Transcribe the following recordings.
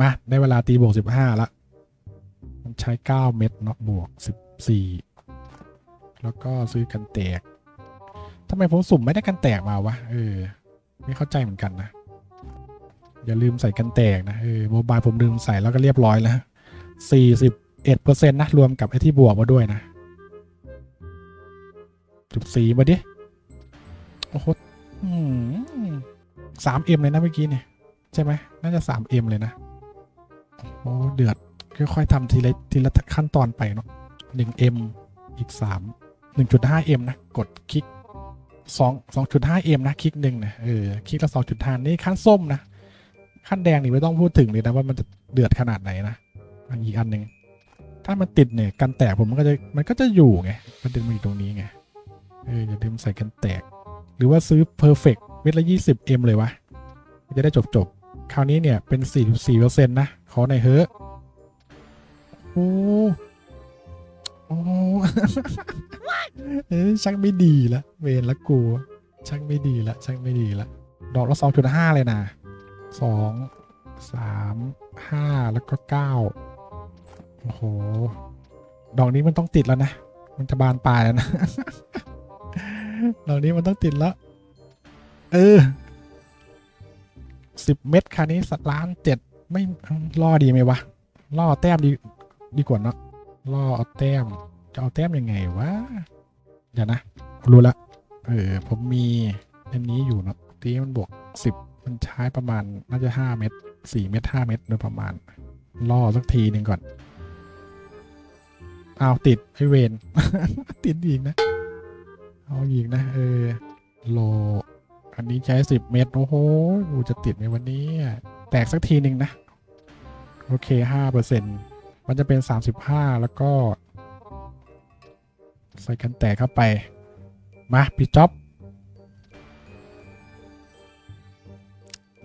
มาได้เวลาตีบวกสิบห้าละมันใช้เก้าเม็ดเนาะบวกสิบสี่แล้วก็ซื้อกันแตกทำไมผมสุ่มไม่ได้กันแตกมาวะ เออ ไม่เข้าใจเหมือนกันนะ อย่าลืมใส่กันแตกนะ เออโมบายผมลืมใส่แล้วก็เรียบร้อยแล้วสี่สิบเอ็ดเปอร์เซ็นต์นะ รวมกับไอ้ที่บวกมาด้วยนะจุดสี่มาดิ โอ้โหสามเอ็มเลยนะเมื่อกี้เนี่ย ใช่ไหม น่าจะสามเอ็มเลยนะ โอ้เดือด ค่อยๆทำทีละทีละขั้นตอนไปเนาะหนึ่งเอ็มอีกสามหนึ่งจุดห้าเอ็มนะ กดคลิกสองสองจุดห้าเอ็มนะ คลิกหนึ่งนะเออคลิกละสองจุดห้านี่ขั้นส้มนะ ขั้นแดงนี่ไม่ต้องพูดถึงเลยนะว่ามันจะเดือดขนาดไหนนะอีกอันหนึ่งถ้ามันติดเนี่ยกันแตกผมมันก็จะมันก็จะอยู่ไงมันจะมีตรงนี้ไงเอออย่าลืมใส่กันแตก หรือว่าซื้อ perfect เม็ดละยี่สิบเอ็มเลยวะจะได้จบจบ คราวนี้เนี่ยเป็นสี่สี่เปอร์เซ็นต์นะขอหน่อยเฮ้อโอ้โอ้เอ้ยชักไม่ดีละเวรละกูชักไม่ดีละชักไม่ดีละดอกละสองจุดห้าเลยนะสองสามห้าแล้วก็เก้าโอ้โห ดอกนี้มันต้องติดแล้วนะ มันจะบานปลายแล้วนะ ดอกนี้มันต้องติดแล้ว เออ สิบเม็ดคันนี้สักล้านเจ็ดไม่ล่อดีไหมวะล่อแต้มดีดีกว่าเนาะล่อเอาแต้มจะเอาแต้มยังไงวะเดี๋ยวนะรู้ละเออผมมีอันนี้อยู่เนาะทีมันบวกสิบมันใช้ประมาณน่าจะห้าเม็ดสี่เม็ดห้าเม็ดโดยประมาณล่อสักทีหนึ่งก่อนเอาติดไอเวนติดอีกนะเอาอีกนะเออโล อันนี้ใช้สิบเม็ดโอ้โหกูจะติดไหมวันนี้ แตกสักทีหนึ่งนะ โอเคห้าเปอร์เซ็นมันจะเป็นสามสิบห้าแล้วก็ ใส่กันแตกเข้าไป มาปิดจ็อบ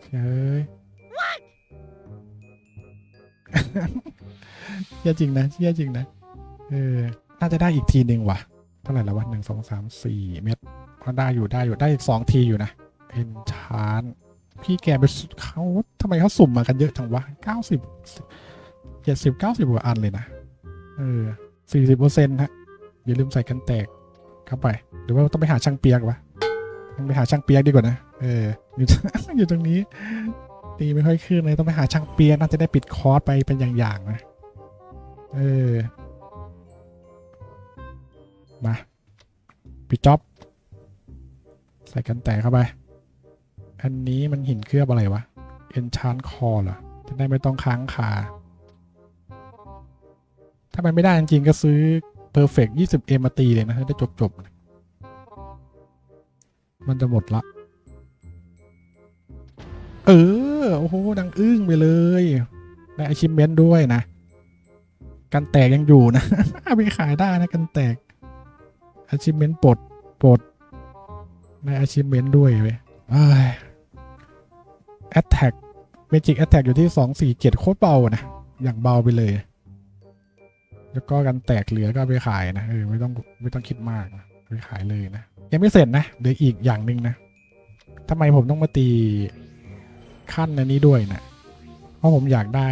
เฮ้ยเชี่ยจริงนะเชี่ยจริงนะ เออ น่าจะได้อีกทีหนึ่งว่ะ เท่าไหร่แล้ววะหนึ่งสองสามสี่เม็ดก็ได้อยู่ได้อยู่ได้อีกสองทีอยู่นะ เอ็นชานพี่แกไปเขาทำไมเขาสุ่มมากันเยอะจังวะเก้าสิบเจ็ดสิบเก้าสิบกว่าอันเลยนะ เออสี่สิบเปอร์เซ็นต์ฮะ อย่าลืมใส่กันแตกเข้าไป หรือว่าต้องไปหาช่างเปียกวะต้องไปหาช่างเปียกดีกว่านะ เออ อยู่อยู่ตรงนี้ ตีไม่ค่อยขึ้นเลยต้องไปหาช่างเปียกน่าจะได้ปิดคอร์สไปเป็นอย่างๆนะ เออ มาปิดจ็อบ ใส่กันแตกเข้าไป อันนี้มันหินเคลือบอะไรวะเอนชานคอเหรอจะได้ไม่ต้องค้างคา ถ้ามันไม่ได้จริงๆก็ซื้อ perfect 20 m มาตีเลยนะได้จบจบๆมันจะหมดละ เออ โอ้โห ดังอึ้งไปเลยได้ achievement ด้วยนะ กันแตกยังอยู่นะเอาไปขายได้นะกันแตก achievement ปลดปลดได้ achievement ด้วยเว้ย attack magic attack อยู่ที่ 247 โคตรเบานะ อย่างเบาไปเลย แล้วก็กันแตกเหลือก็ไปขายนะเออไม่ต้องไม่ต้องคิดมากนะไปขายเลยนะ ยังไม่เสร็จนะเดี๋ยวอีกอย่างหนึ่งนะทำไมผมต้องมาตีขั้นอันนี้ด้วยนะเพราะผมอยากได้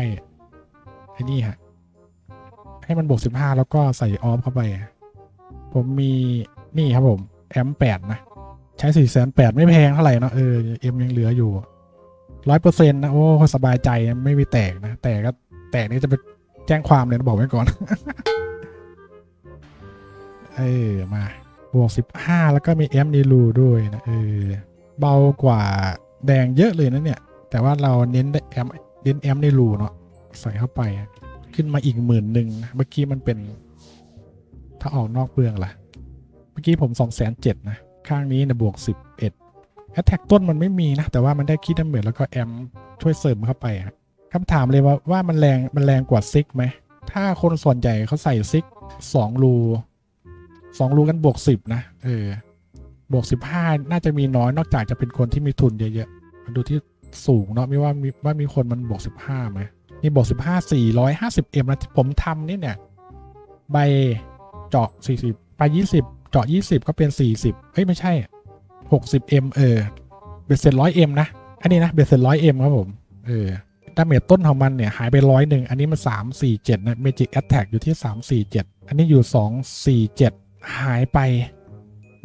ไอ้นี่ฮะให้มันบวกสิบห้าแล้วก็ใส่ออฟเข้าไป ผมมีนี่ครับผมแอมแปดนะ ใช้สี่แสนแปดไม่แพงเท่าไหร่เนาะเออเอ็มยังเหลืออยู่ ร้อยเปอร์เซ็นต์นะ โอ้สบายใจไม่มีแตกนะ แต่ก็แตกนี่จะไปแจ้งความเลยนะบอกไว้ก่อน เออ มาบวกสิบห้าแล้วก็มีแอมนีรูด้วยนะเออเบากว่าแดงเยอะเลยนะเนี่ย แต่ว่าเราเน้นแอมเน้นแอมนีรูเนาะใส่เข้าไปขึ้นมาอีกหมื่นหนึ่งนะเมื่อกี้มันเป็น ถ้าออกนอกเปลืองล่ะ เมื่อกี้ผมสองแสนเจ็ดนะ ข้างนี้นะบวกสิบเอ็ด แอตแทกต้นมันไม่มีนะ แต่ว่ามันได้คิดน้ำเหมือนแล้วก็แอมช่วยเสริมเข้าไปครับคำถามเลยว่าว่ามันแรงมันแรงกว่าซิกไหม ถ้าคนส่วนใหญ่เขาใส่ซิกสองรูสองรูกันบวกสิบนะ เออบวกสิบห้าน่าจะมีน้อยนอกจากจะเป็นคนที่มีทุนเยอะๆมาดูที่สูงเนาะไม่ว่ามีว่ามีคนมันบวกสิบห้าไหมนี่บวกสิบห้าสี่ร้อยห้าสิบเอ็มนะที่ผมทำนี่เนี่ย ใบเจาะสี่สิบไปยี่สิบเจาะยี่สิบก็เป็นสี่สิบเฮ้ยไม่ใช่ หกสิบเอ็มเอเบ็ดเสร็จร้อยเอ็มนะ อันนี้นะเบ็ดเสร็จร้อยเอ็มครับผม เออดาเมจต้นของมันเนี่ยหายไปร้อยหนึ่งอันนี้มันสามสี่เจ็ดนะเมจิกแอตแทกอยู่ที่สามสี่เจ็ดอันนี้อยู่สองสี่เจ็ดหายไป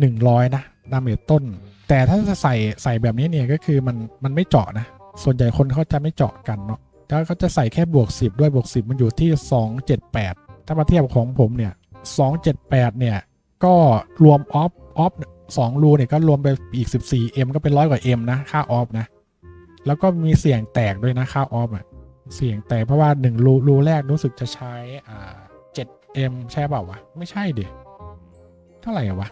หนึ่งร้อยนะดาเมจต้น แต่ถ้าจะใส่ใส่แบบนี้เนี่ยก็คือมันมันไม่เจาะนะ ส่วนใหญ่คนเขาจะไม่เจาะกันเนาะแล้วเขาจะใส่แค่บวก 10 ด้วยบวก 10 มันอยู่ที่ 278 ถ้ามาเทียบของผมเนี่ย 278 เนี่ย ก็รวมออฟออฟ สองรูเนี่ยก็รวมไปอีก 14M ก็เป็นร้อยกว่า M นะ ค่าออฟนะ แล้วก็มีเสียงแตกด้วยนะค่าออฟอะ เสียงแตกเพราะว่า1รูรูแรกรู้สึกจะใช้อ่า 7M ใช่เปล่าวะ ไม่ใช่ดิ เท่าไหร่วะ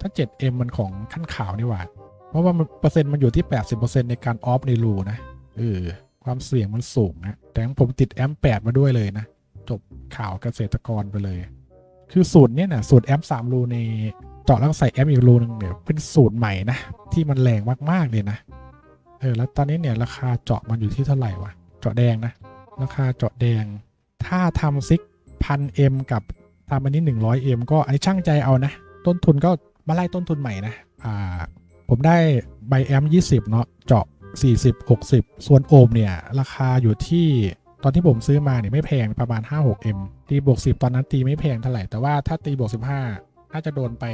ถ้า 7M มันของขั้นขาวนี่หว่า เพราะว่ามันเปอร์เซ็นต์มันอยู่ที่ 80%ในการออฟในรูนะเออความเสี่ยงมันสูงนะ แต่ของผมติดแอม8มาด้วยเลยนะ จบข่าวเกษตรกรไปเลย คือสูตรเนี้ยนะสูตรแอม3รูใน เจาะแล้วก็ใส่แอมอีกรูนึงเนี่ยเป็นสูตรใหม่นะ ที่มันแรงมากๆเลยนะ เออแล้วตอนนี้เนี่ยราคาเจาะมันอยู่ที่เท่าไหร่วะ เจาะแดงนะ ราคาเจาะแดง ถ้าทำซิกพันเอ็มกับทำอันนี้ 100M ก็อันนี้ช่างใจเอานะ ต้นทุนก็มาไล่ต้นทุนใหม่นะ อ่า ผมได้ไบแอม20 เนาะเจาะ 40 60 ส่วนโอมเนี่ย ราคาอยู่ที่ตอนที่ผมซื้อมาเนี่ยไม่แพงประมาณ 5-6M ตีบวก 10 ตอนนั้นตีไม่แพงเท่าไหร่ แต่ว่าถ้าตีบวก 15 น่าจะโดนไป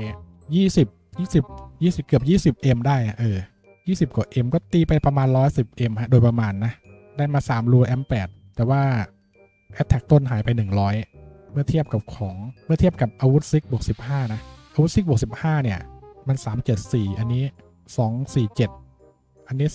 20 20 20เกือบ 20M ได้อะเออ20กว่า M ก็ตีไปประมาณ 110M ฮะโดยประมาณนะ ได้มา3รูแอม8แต่ว่า Attack ต้นหายไป100เมื่อเทียบกับของเมื่อเทียบกับอาวุธซิกบวก15นะอาวุธซิกบวก15เนี่ย มัน374อันนี้247อันนี้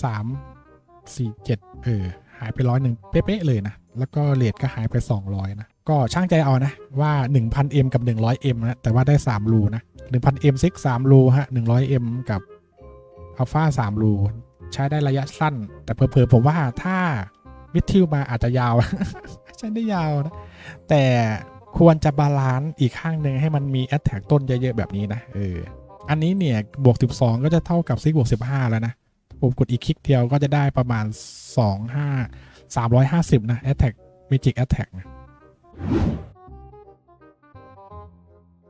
347เออหายไปร้อยหนึ่งเป๊ะๆเลยนะ แล้วก็เลทก็หายไป200นะ ก็ช่างใจเอานะว่า 1,000M กับ 100M นะแต่ว่าได้ 3 รูนะ 1,000M ซิก3รูฮะ 100M กับอัลฟา3 รู ใช้ได้ระยะสั้น แต่เพอๆผมว่าถ้าวิทิวมาอาจจะยาว ใช้ได้ยาวนะ แต่ควรจะบาลานซ์อีกข้างหนึ่งให้มันมีแอตแทกต้นเยอะ ๆ แบบนี้นะเอออันนี้เนี่ยบวก 12 ก็จะเท่ากับซิกบวก 15 แล้วนะ ผมกดอีกคลิกเดียวก็จะได้ประมาณ 2 5 350 นะ Attack Magic Attack นะ you